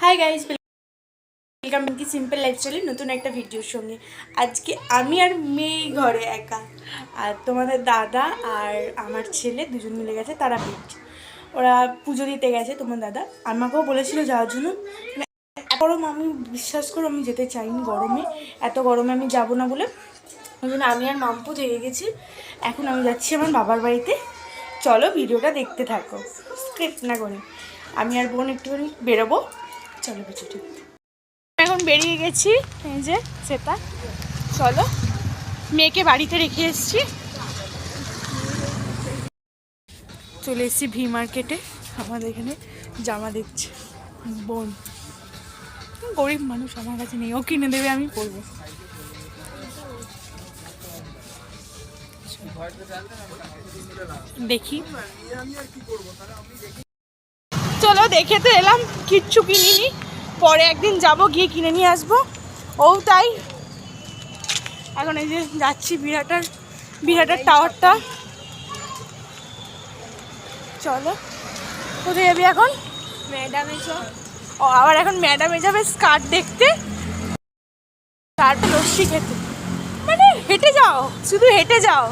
High guys welcome কি simple লাইফস্টাইলের নতুন একটা ভিডিওর সঙ্গে। আজকে আমি আর মেয়ে ঘরে একা। আর তোমাদের দাদা আর আমার ছেলে দুজন মিলে গেছে তারা বিচ ওরা পুজো দিতে গেছে, তোমার দাদা। আমাকেও বলেছিল যাওয়ার জন্য। মানে গরম, আমি বিশ্বাস করো, আমি যেতে চাইনি গরমে। এত গরমে আমি যাব না বলে। ওই জন্য আমি আর মাম্পু থেকে গেছি। এখন আমি যাচ্ছি আমার বাবার বাড়িতে। চলো ভিডিওটা দেখতে থাকো। স্ক্রিপ্ট না করে। আমি আর বোন একটুখানি বেরোবো। চলো এখন বেরিয়ে গেছি, এই যে সেটা। চলো, মেয়েকে বাড়িতে রেখে এসেছি। চলে এসেছি ভি মার্কেটে, আমাদের এখানে জামা দেখছি, বোন। গরিব মানুষ আমার কাছে নেই, ও কিনে দেবে, আমি পরবো। দেখি। চলো দেখে তো এলাম কিচ্ছু কিনিনি। পরে একদিন যাব গিয়ে কিনে নিয়ে আসব। ও তাই। এখন এই যে যাচ্ছি বিরাটার বিরাটার টাওয়ারটা। চলো কোথায় যাবি এখন? ম্যাডামে ও আবার এখন ম্যাডামে যাবে স্কার্ট দেখতে। স্কার্ট লস্যি খেতে। মানে হেঁটে যাও শুধু হেঁটে যাও।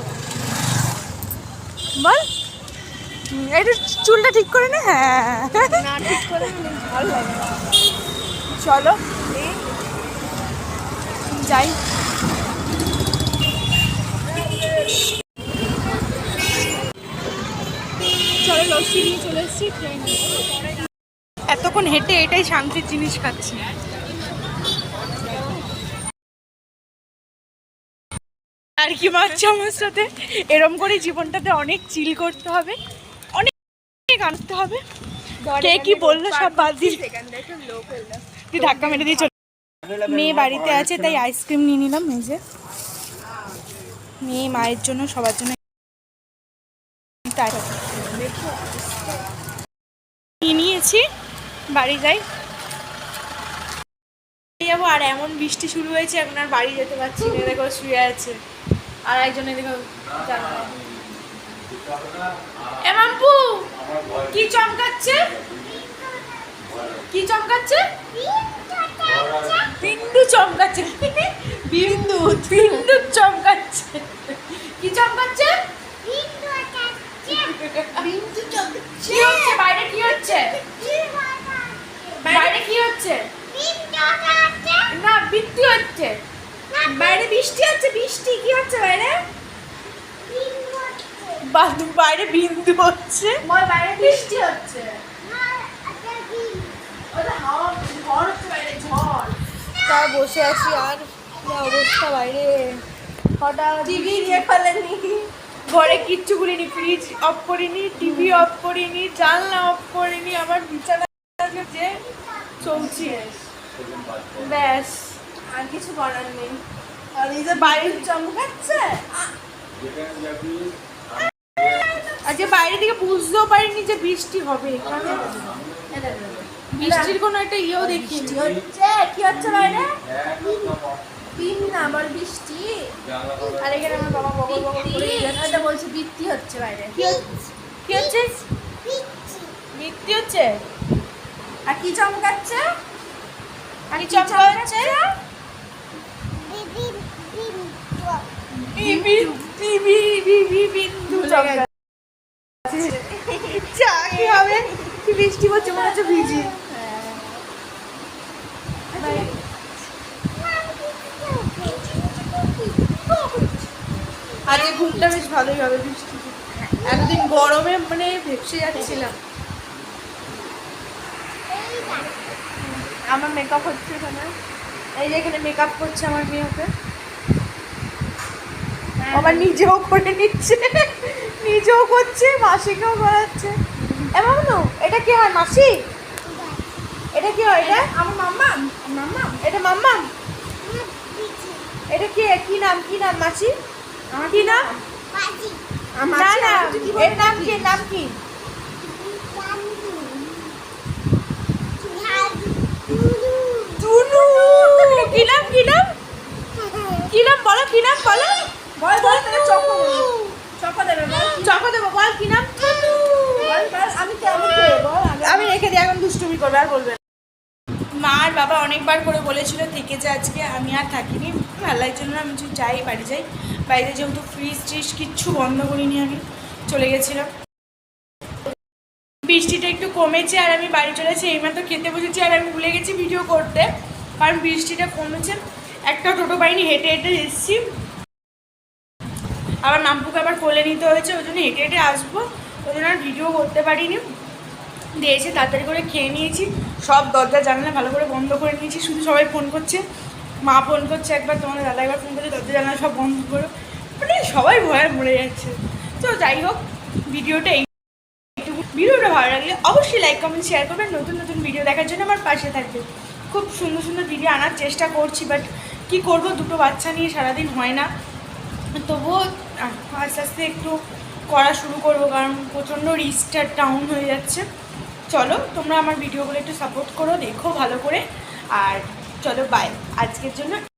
বল। একটু চুলটা ঠিক করে নে হ্যাঁ। ঠিক করে চলো যাই। চলো নিয়ে চলে এসেছি এতক্ষণ হেঁটে এটাই শান্তির জিনিস খাচ্ছি। আর কি মারছে আমার সাথে এরম করে জীবনটাতে অনেক চিল করতে হবে। আনতে হবে। কে কি বলল সব বাদ দিয়ে। তুই ধাক্কা মেরে দিয়ে চলে মেয়ে বাড়িতে আছে তাই আইসক্রিম নিয়ে নিলাম এই যে। মেয়ে মায়ের জন্য সবার জন্য নিয়েছি বাড়ি যাই। যাব আর এমন বৃষ্টি শুরু হয়েছে এখন আর বাড়ি যেতে পারছি না। দেখো শুয়ে আছে। আর একজনে দেখো। এ মাম্পু! কি চমকাচ্ছে? কি চমকাচ্ছে? বিন্দু চমকাচ্ছে। বিন্দু বিন্দু চমকাচ্ছে। কি চমকাচ্ছে? কি হচ্ছে? বাইরে কি হচ্ছে? বাইরে কি হচ্ছে? না, বৃষ্টি হচ্ছে। বাইরে বৃষ্টি হচ্ছে, বৃষ্টি কি হচ্ছে বাইরে বা- বাইরে বিন্দু হচ্ছে। বাইরে বৃষ্টি হচ্ছে। তা বসে আছি আর অবস্থা বাইরে। হঠাৎ টিভি নিয়ে ফেলেনি। ঘরে কিচ্ছু করিনি ফ্রিজ অফ করিনি টিভি অফ করিনি জানলা অফ করিনি আমার বিছানা যে চলছি। ব্যাস। আর কিছু করার নেই। আর এই যে বাইরে চমকাচ্ছে আজকে বাইরে থেকে বুঝতেও পারিনি যে বৃষ্টি হবে এখানে বৃষ্টির কোনো একটা ইয়েও দেখিনি হচ্ছে কি হচ্ছে বাইরে তিন না বল বৃষ্টি আর এখানে আমার বাবা বকর বকর করে এটা বলছে বৃষ্টি হচ্ছে বাইরে কি হচ্ছে কি হচ্ছে বৃষ্টি হচ্ছে আর কি চমকাচ্ছে আর কি চমকাচ্ছে বিবি বিবি বিবি বিন্দু চমকাচ্ছে চা কি হবে কি বৃষ্টি হচ্ছে মনে হচ্ছে ভিজি। আজকে ঘুমটা বেশ ভালোই হবে বৃষ্টি। এতদিন গরমে মানে ভেপসে যাচ্ছিলাম। আমার মেকআপ হচ্ছে এখানে। এই যে এখানে মেকআপ করছে আমার মেয়ে ওকে আবার নিজেও করে নিচ্ছে। নিজেও করছে মাসিকেও করাচ্ছে। এমন এটা কি হয় মাসি? এটা কি হয় এটা? আমার মাম্মা মাম্মা। এটা মাম্মা? এটা কি? কি নাম কি নাম মাসি? কি নাম? না না এর নাম কি নাম কি টুনু কি নাম কি নাম কি নাম বলো কি নাম বলো বল বল তাহলে চকো চকো দেবে বল চকো দেবো বল কি নাম টুনু বল বল আমি কেমন করে বল আমি আমি রেখে দিই এখন দুষ্টুমি করবে আর বলবে মা আর বাবা অনেকবার করে বলেছিল থেকে যে আজকে আমি আর থাকিনি। ভালো না আমি বলছি, যাই বাড়ি যাই। বাড়িতে যেহেতু ফ্রিজ ট্রিজ কিচ্ছু বন্ধ করিনি আমি চলে গেছিলাম। বৃষ্টিটা একটু কমেছে আর আমি বাড়ি চলেছি এইমাত্র খেতে বসেছি আর আমি ভুলে গেছি ভিডিও করতে কারণ বৃষ্টিটা কমেছে। একটা টোটো পাইনি হেঁটে হেঁটে এসেছি। আবার নামপুকে আবার কোলে নিতে হয়েছে ওই জন্য হেঁটে হেঁটে আসব। ওই জন্য আর ভিডিও করতে পারিনি। দিয়ে এসে তাড়াতাড়ি করে খেয়ে নিয়েছি। সব দরজা জানালা ভালো করে বন্ধ করে নিয়েছি, শুধু সবাই ফোন করছে। মা ফোন করছে একবার, তোমাদের দাদা একবার ফোন করছে দরজা জানালা সব বন্ধ করো। মানে সবাই ভয়ে মরে যাচ্ছে। তো যাই হোক, ভিডিওটা এই এইটুকু। ভিডিওটা ভালো লাগলে অবশ্যই লাইক কমেন্ট শেয়ার করবেন। নতুন নতুন ভিডিও দেখার জন্য আমার পাশে থাকবে। খুব সুন্দর সুন্দর ভিডিও আনার চেষ্টা করছি বাট কি করব? দুটো বাচ্চা নিয়ে সারাদিন হয় না। তবুও আস্তে আস্তে একটু করা শুরু করব, কারণ প্রচণ্ড রিস্কটা ডাউন হয়ে যাচ্ছে। চলো, তোমরা আমার ভিডিওগুলো একটু সাপোর্ট করো, দেখো ভালো করে। আর চলো বাই আজকের জন্য